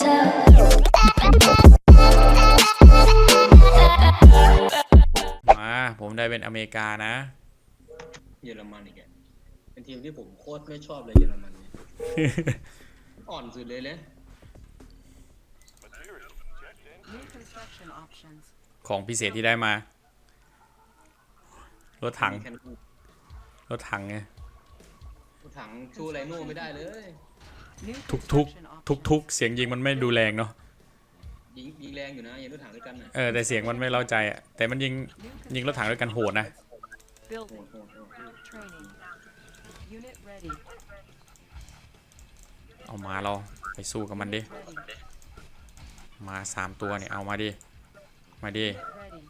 มา ผมได้เป็นอเมริกานะ เยอรมันอีกอะเป็นทีมที่ผมโคตรไม่ชอบเลยเยอรมันเนี่ยอ่อนสุดเลยเลย New construction options. ของพิเศษที่ได้มา รถถังมีแค่รถถังไง ถังชูไรโน่ไม่ได้เลย New ทุกทุก construction ทุก options. ทุกๆเสียงยิงมันไม่ดูแรงเนาะยิงยิงแรงอยู่นะยิงรถถังด้วยกันน่ะเออแต่เสียงมันไม่เล่าใจอะแต่มันยิง New ยิงรถถังด้วยกันโหดนะ โห building ดโหดโหด training. Unit ready. เอามาเราไปสู้กับมันดิ Ready. มาสามตัวเนี่ยเอามาดิ มาดิ Unit ready.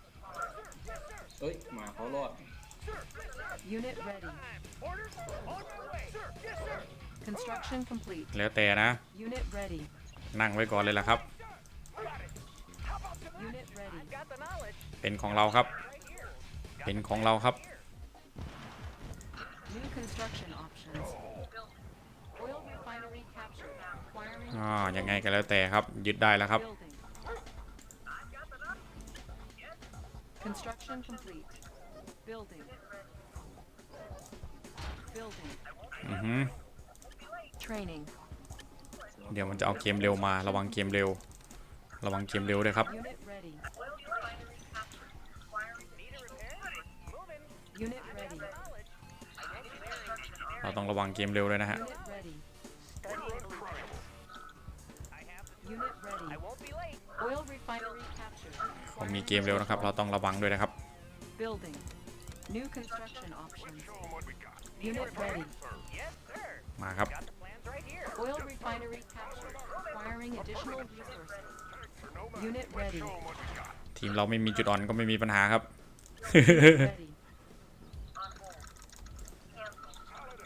เอ้ยหมาเขารอด Unit ready. Construction complete. แล้วแต่นะ Unit ready. นั่งไว้ก่อนเลยล่ะครับ Unit ready. เป็นของเราครับเป็นของเราครับ New construction options. Oil refinery captured. Acquiring อ๋อยังไงก็แล้วแต่ครับ ยึดได้แล้วครับ building. Construction complete. Building. Building. อือหือ Training. เดี๋ยวมันจะเอาเกมเร็วมาระวังเกมเร็ว ระวังเกมเร็วด้วยครับ Unit ready. Unit ready. เราต้องระวังเกมเร็วด้วยนะฮะ Unit ready. Unit ready. Oil refinery captured. ผมมีเกมเร็วนะครับ เราต้องระวังด้วยนะครับ Building. New construction options. Unit ready. มาครับ Oil refinery captured. Acquiring additional resources. Unit ready. ทีมเราไม่มีจุดอ่อนก็ไม่มีปัญหาครับ ready.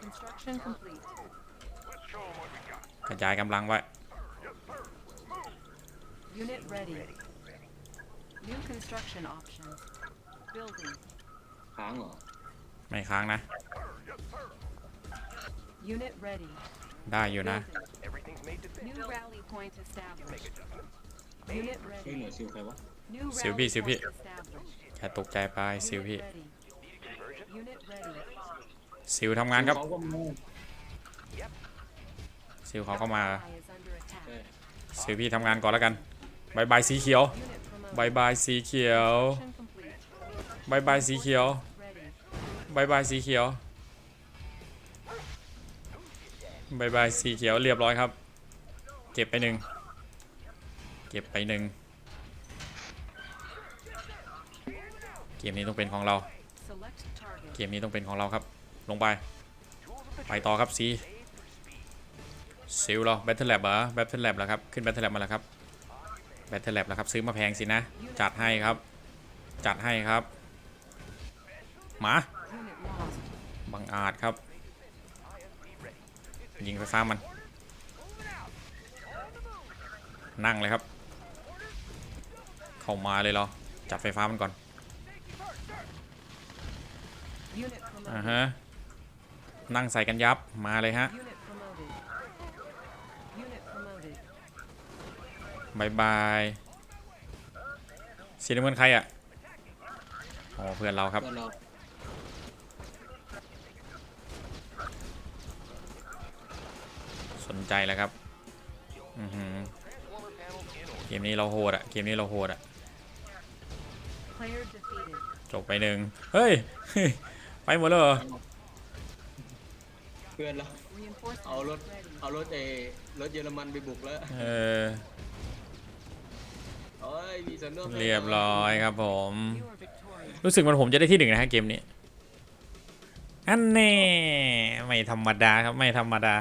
Construction complete. กระจายกำลังไว้ Unit ready. New construction options. Building. ค้างเหรอ ไม่ค้างนะ Unit ready. ได้อยู่นะ Building. New rally point established. Unit ชื่อห ready. น่วยซิลใครวะ New Sylvie, rally Sylvie. point established. แค่ตกใจไปซิล Unit พี่ ready. Unit ready. ซิลทำงานครับเขาก็มูซิลเขาก็มา Ally is under attack. ใช่ซิลพี่ทำงานก่อนแล้วกันบายบายสีเขียว Unit promoted. บายบายสีเขียว Construction complete. บายบายสีเขียวบายบายสีเขียวบายบายสีเขียวเรียบร้อยครับ เก็บไปหนึ่งเก็บไปหนึ่งเกมนี้ต้องเป็นของเรา เกมนี้ต้องเป็นของเราครับ ลงไป ไปต่อครับซีซิลเรอแบทเทิลแลบเหรอแบทเทิลแลบแล้วครับ ขึ้นแบทเทิลแลบมาแล้วครับแบทเทิลแลบแล้วครับ ซื้อมาแพงสินะ จัดให้ครับ จัดให้ครับ มาบังอาจครับ ยิงไฟฟ้ามัน นั่งเลยครับ เข้ามาเลยเหรอ จัดไฟฟ้ามันก่อนอ่าฮะนั่งใส่กันยับมาเลยฮะบายบายสีน้ำเงินใครอะอ๋อเพื่อนเราครับเพื่อนเรา สนใจแล้วครับอือหือเกมนี้เราโหดอะเกมนี้เราโหดอะ Player defeated. จบไปหนึ่งเฮ้ย ไปหมดแล้วเหรอเพื่อนเรา Reinforcements เอารถ ready. เอารถเอรถเยอรมันไปบุกแล้วเออเอ้ยมีส่วนร่วมเรียบร้อยครับผม You are victorious. รู้สึกเหมันผมจะได้ที่หนึ่งนะฮะเกมนี้อันแน่ไม่ธรรมดาครับไม่ธรรมดา